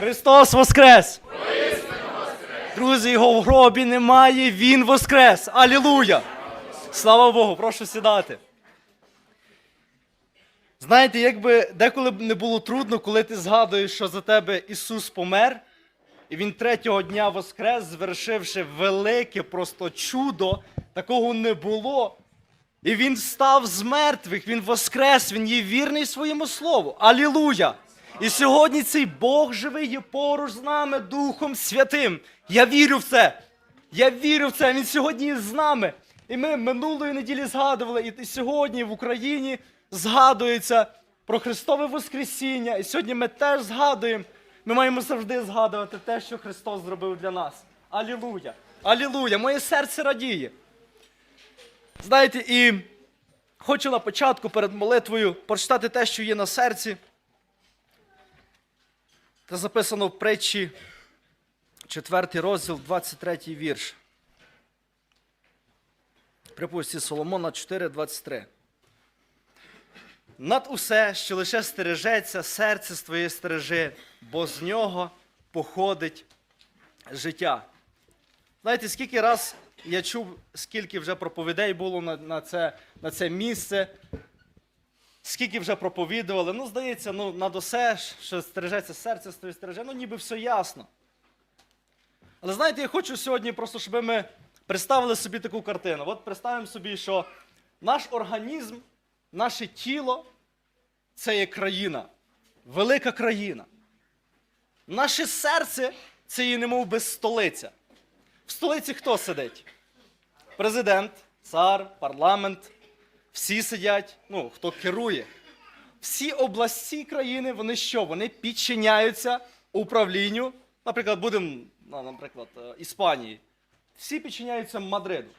Христос Воскрес! Друзі, його в гробі немає, Він Воскрес! Алілуя! Слава Богу, прошу сідати. Знаєте, якби деколи б не було трудно, коли ти згадуєш, що за тебе Ісус помер, і Він третього дня воскрес, звершивши велике просто чудо, такого не було. І Він встав з мертвих, Він воскрес, Він є вірний своєму слову. Алілуя! І сьогодні цей Бог живий є поруч з нами Духом Святим. Я вірю в це. Я вірю в це. Він сьогодні є з нами. І ми минулої неділі згадували, і сьогодні в Україні згадується про Христове Воскресіння. І сьогодні ми теж згадуємо. Ми маємо завжди згадувати те, що Христос зробив для нас. Алілуя! Алілуя! Моє серце радіє. Знаєте, і хочу на початку перед молитвою прочитати те, що є на серці. Це записано в притчі, 4 розділ, 23 вірш. Припусті Соломона 4,23. Над усе, що лише стережеться, серце своє стережи, бо з нього походить життя. Знаєте, скільки раз я чув, скільки вже проповідей було на, на, це, на це місце, скільки вже проповідували. Ну, здається, ну, над усе, що стережеться серце, своє стереже, ну ніби все ясно. Але знаєте, я хочу сьогодні просто, щоб ми представили собі таку картину. От представимо собі, що наш організм, наше тіло це є країна, велика країна. Наше серце це є немов би столиця. В столиці хто сидить? Президент, цар, парламент. Всі сидять, ну, хто керує. Всі області країни, вони що? Вони підчиняються управлінню. Наприклад, будемо, ну, наприклад, е, Іспанії. Всі підчиняються Мадриду.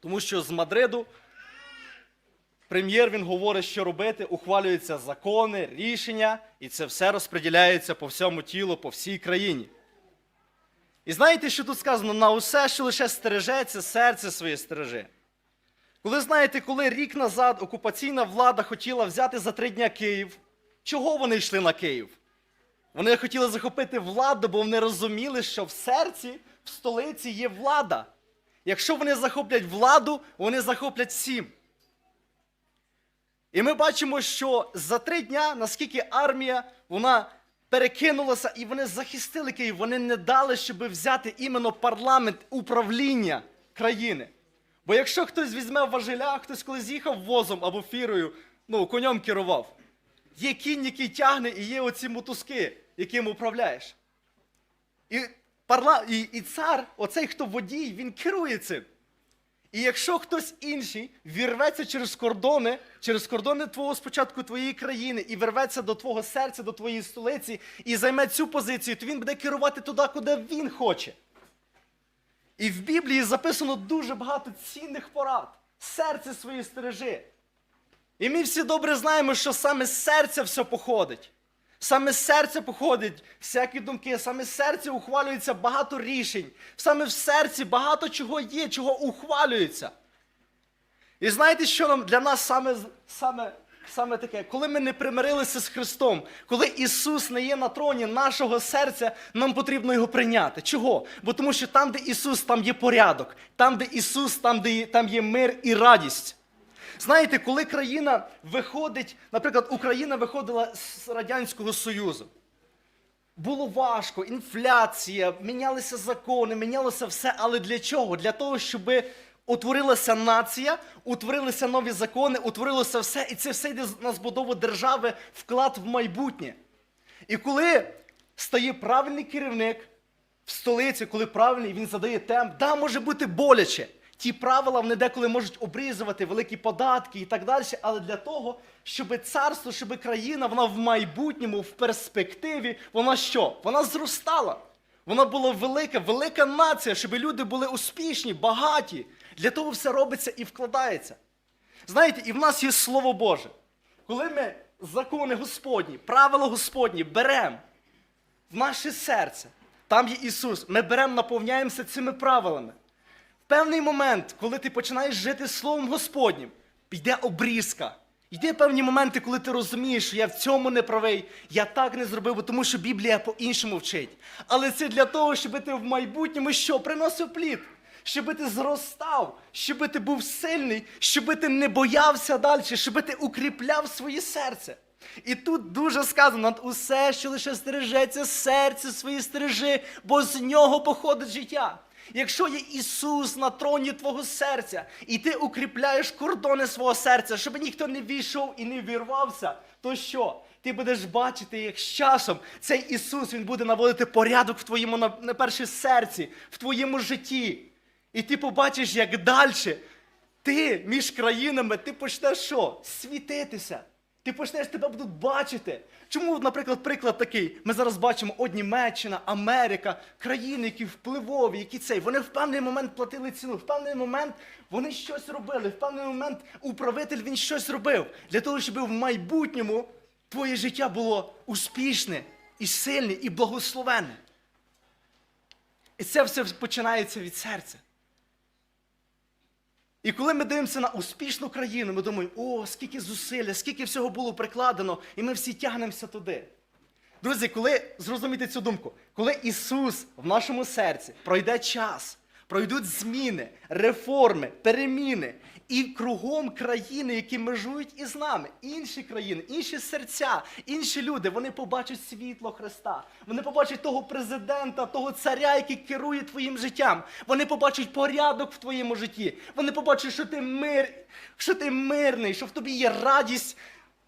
Тому що з Мадриду прем'єр він говорить, що робити, ухвалюються закони, рішення, і це все розподіляється по всьому тілу, по всій країні. І знаєте, що тут сказано? На усе, що лише стережеться, серце своє стереже. Коли знаєте, коли рік назад окупаційна влада хотіла взяти за три дня Київ, чого вони йшли на Київ? Вони хотіли захопити владу, бо вони розуміли, що в серці, в столиці є влада. Якщо вони захоплять владу, вони захоплять всім. І ми бачимо, що за три дня, наскільки армія вона перекинулася, і вони захистили Київ, вони не дали, щоб взяти іменно парламент управління країни. Бо якщо хтось візьме важеля, хтось коли з'їхав возом або фірою, ну, конем керував, є кінь, який тягне, і є оці мотузки, яким управляєш. І, парла... і, і цар, оцей, хто водій, він керує цим. І якщо хтось інший вірветься через кордони, через кордони твого спочатку твоєї країни і вирветься до твого серця, до твоєї столиці і займе цю позицію, то він буде керувати туди, куди він хоче. І в Біблії записано дуже багато цінних порад. Серце своє стережи. І ми всі добре знаємо, що саме з серця все походить. Саме з серця походять всякі думки, саме з серця ухвалюється багато рішень. Саме в серці багато чого є, чого ухвалюється. І знаєте, що нам для нас саме, саме, саме таке? Коли ми не примирилися з Христом, коли Ісус не є на троні нашого серця, нам потрібно його прийняти. Чого? Бо тому що там, де Ісус, там є порядок, там, де Ісус, там, де є, там є мир і радість. Знаєте, коли країна виходить, наприклад, Україна виходила з Радянського Союзу. Було важко, інфляція, мінялися закони, мінялося все. Але для чого? Для того, щоб утворилася нація, утворилися нові закони, утворилося все, і це все йде на збудову держави, вклад в майбутнє. І коли стає правильний керівник в столиці, коли правильний, він задає темп, да, може бути боляче. Ті правила вони деколи можуть обрізувати великі податки і так далі, але для того, щоб царство, щоб країна, вона в майбутньому, в перспективі, вона що? Вона зростала. Вона була велика, велика нація, щоб люди були успішні, багаті. Для того все робиться і вкладається. Знаєте, і в нас є Слово Боже. Коли ми закони Господні, правила Господні беремо в наше серце, там є Ісус, ми беремо, наповняємося цими правилами. В певний момент, коли ти починаєш жити Словом Господнім, піде обрізка. Йде певні моменти, коли ти розумієш, що я в цьому не правий, я так не зробив, тому що Біблія по-іншому вчить. Але це для того, щоб ти в майбутньому що приносив плід, щоб ти зростав, щоб ти був сильний, щоб ти не боявся далі, щоб ти укріпляв своє серце. І тут дуже сказано, над усе, що лише стережеться, серце своє стережи, бо з нього походить життя. Якщо є Ісус на троні твого серця, і ти укріпляєш кордони свого серця, щоб ніхто не війшов і не вірвався, то що? Ти будеш бачити, як з часом цей Ісус Він буде наводити порядок в твоєму на, перше серці, в твоєму житті. І ти побачиш, як далі ти між країнами, ти почнеш що? Світитися. Ти почнеш тебе будуть бачити. Чому, наприклад, приклад такий? Ми зараз бачимо от Німеччина, Америка, країни, які впливові, які цей. Вони в певний момент платили ціну, в певний момент вони щось робили, в певний момент управитель він щось робив для того, щоб в майбутньому твоє життя було успішне і сильне, і благословенне. І це все починається від серця. І коли ми дивимося на успішну країну, ми думаємо, о, скільки зусилля, скільки всього було прикладено, і ми всі тягнемося туди. Друзі, коли зрозуміти цю думку, коли Ісус в нашому серці пройде час, пройдуть зміни, реформи, переміни, і кругом країни, які межують із нами, інші країни, інші серця, інші люди, вони побачать світло Христа. Вони побачать того президента, того царя, який керує твоїм життям. Вони побачать порядок в твоєму житті. Вони побачать, що ти мир, що ти мирний, що в тобі є радість.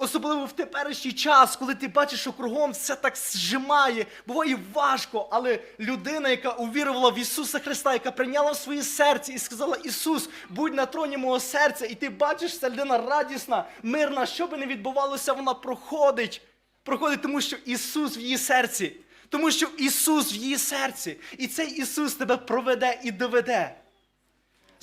Особливо в теперішній час, коли ти бачиш, що кругом все так зжимає, буває важко, але людина, яка увірувала в Ісуса Христа, яка прийняла в своє серце і сказала: Ісус, будь на троні мого серця, і ти бачиш, ця людина радісна, мирна, що би не відбувалося, вона проходить. Проходить, тому що Ісус в її серці. Тому що Ісус в її серці. І цей Ісус тебе проведе і доведе.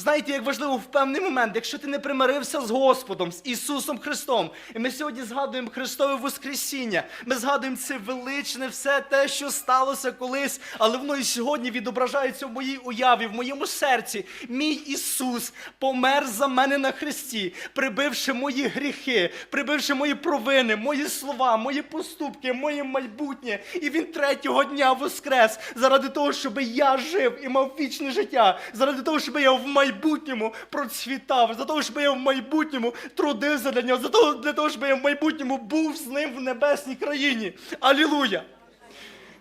Знаєте, як важливо в певний момент, якщо ти не примирився з Господом, з Ісусом Христом, і ми сьогодні згадуємо Христове Воскресіння, ми згадуємо це величне, все те, що сталося колись, але воно і сьогодні відображається в моїй уяві, в моєму серці. Мій Ісус помер за мене на Христі, прибивши мої гріхи, прибивши мої провини, мої слова, мої поступки, моє майбутнє. І Він третього дня воскрес заради того, щоб я жив і мав вічне життя, заради того, щоб я в майбутньому процвітав, за того, щоб я в майбутньому трудився для нього, за того, для того, щоб я в майбутньому був з ним в небесній країні. Алілуя!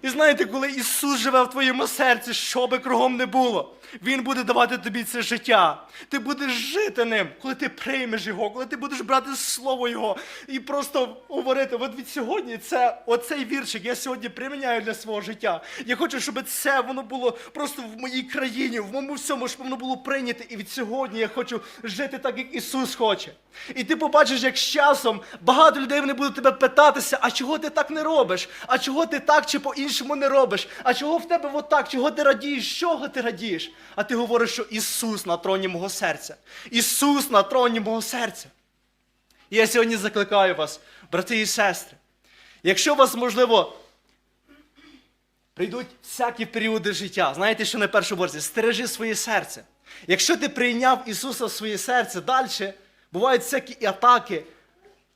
І знаєте, коли Ісус живе в твоєму серці, що би кругом не було, Він буде давати тобі це життя. Ти будеш жити ним, коли ти приймеш його, коли ти будеш брати слово Його і просто говорити. От від сьогодні це оцей віршик я сьогодні приміняю для свого життя. Я хочу, щоб це воно було просто в моїй країні, в моєму всьому, щоб воно було прийняте. І від сьогодні я хочу жити так, як Ісус хоче. І ти побачиш, як з часом багато людей вони будуть тебе питатися, а чого ти так не робиш? А чого ти так чи по-іншому не робиш? А чого в тебе отак? Чого ти радієш? Чого ти радієш? А ти говориш, що Ісус на троні мого серця. Ісус на троні мого серця. І я сьогодні закликаю вас, брати і сестри. Якщо у вас, можливо, прийдуть всякі періоди життя, знаєте, що на першу борці, стережи своє серце. Якщо ти прийняв Ісуса в своє серце далі, бувають всякі атаки.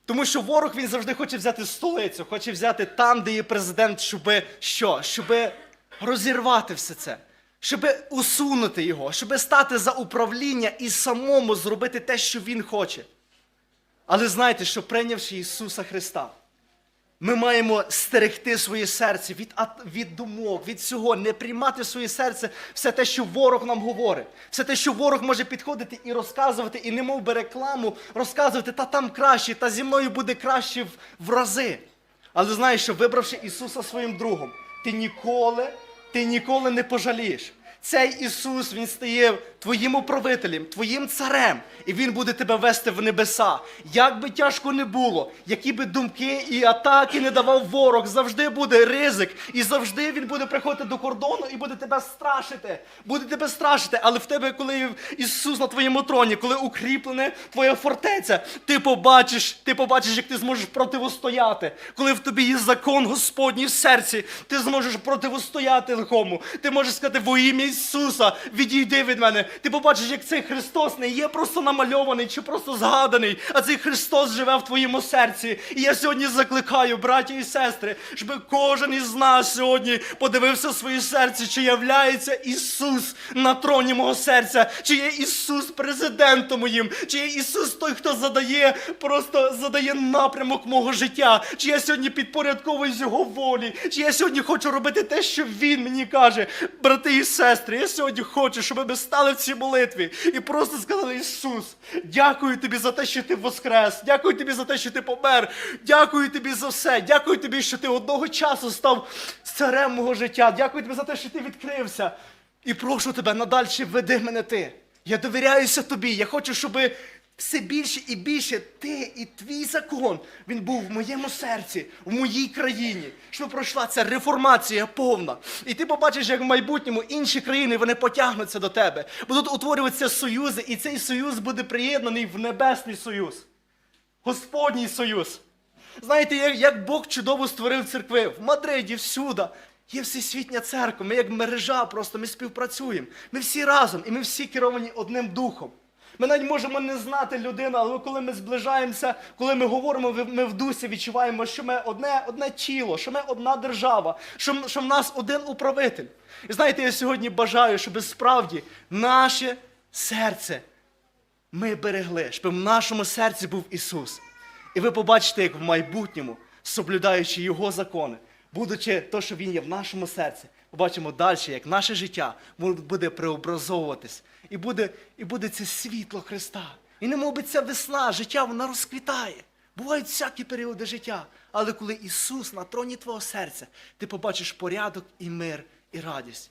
Тому що ворог він завжди хоче взяти столицю, хоче взяти там, де є президент, щоб що? Щоб розірвати все це, щоб усунути його, щоб стати за управління і самому зробити те, що він хоче. Але знайте, що прийнявши Ісуса Христа, ми маємо стерегти своє серце від, від думок, від всього, не приймати своє серце все те, що ворог нам говорить, все те, що ворог може підходити і розказувати, і не мов би рекламу, розказувати, та там краще, та зі мною буде краще в, в рази. Але знаєш, що вибравши Ісуса своїм другом, ти ніколи, ти ніколи не пожалієш. Цей Ісус, Він стає твоїм управителем, твоїм царем, і Він буде тебе вести в небеса. Як би тяжко не було, які би думки і атаки не давав ворог, завжди буде ризик, і завжди він буде приходити до кордону і буде тебе страшити. Буде тебе страшити, але в тебе, коли Ісус на твоєму троні, коли укріплене твоя фортеця, ти побачиш, ти побачиш, як ти зможеш противостояти. Коли в тобі є закон Господній в серці, ти зможеш противостояти лихому. Ти можеш сказати во ім'я Ісуса, відійди від мене. Ти побачиш, як цей Христос не є просто намальований чи просто згаданий, а цей Христос живе в твоєму серці. І я сьогодні закликаю, браті і сестри, щоб кожен із нас сьогодні подивився своє серце, чи являється Ісус на троні мого серця, чи є Ісус президентом моїм, чи є Ісус той, хто задає, просто задає напрямок мого життя, чи я сьогодні підпорядковуюсь Його волі, чи я сьогодні хочу робити те, що Він мені каже. Брати і сестри, я сьогодні хочу, щоб ми стали в цій молитві і просто сказали: Ісус, дякую тобі за те, що ти воскрес, дякую тобі за те, що ти помер, дякую тобі за все, дякую тобі, що ти одного часу став царем мого життя. Дякую тобі за те, що ти відкрився. І прошу тебе надальше веди мене ти. Я довіряюся тобі. Я хочу, щоб все більше і більше ти і твій закон він був в моєму серці, в моїй країні. Щоб пройшла ця реформація повна. І ти побачиш, як в майбутньому інші країни вони потягнуться до тебе. Будуть утворюватися союзи, і цей союз буде приєднаний в Небесний Союз. Господній Союз. Знаєте, як Бог чудово створив церкви в Мадриді, всюди. Є всесвітня церква, ми як мережа, просто ми співпрацюємо. Ми всі разом і ми всі керовані одним духом. Ми навіть можемо не знати людину, але коли ми зближаємося, коли ми говоримо, ми в дусі відчуваємо, що ми одне, одне тіло, що ми одна держава, що, що в нас один управитель. І знаєте, я сьогодні бажаю, щоб справді наше серце ми берегли, щоб в нашому серці був Ісус. І ви побачите, як в майбутньому, соблюдаючи Його закони, будучи то, що Він є в нашому серці, побачимо далі, як наше життя буде преобразовуватись. І буде, і буде це світло Христа. І не би ця весна, життя, вона розквітає. Бувають всякі періоди життя. Але коли Ісус на троні твого серця, ти побачиш порядок і мир, і радість.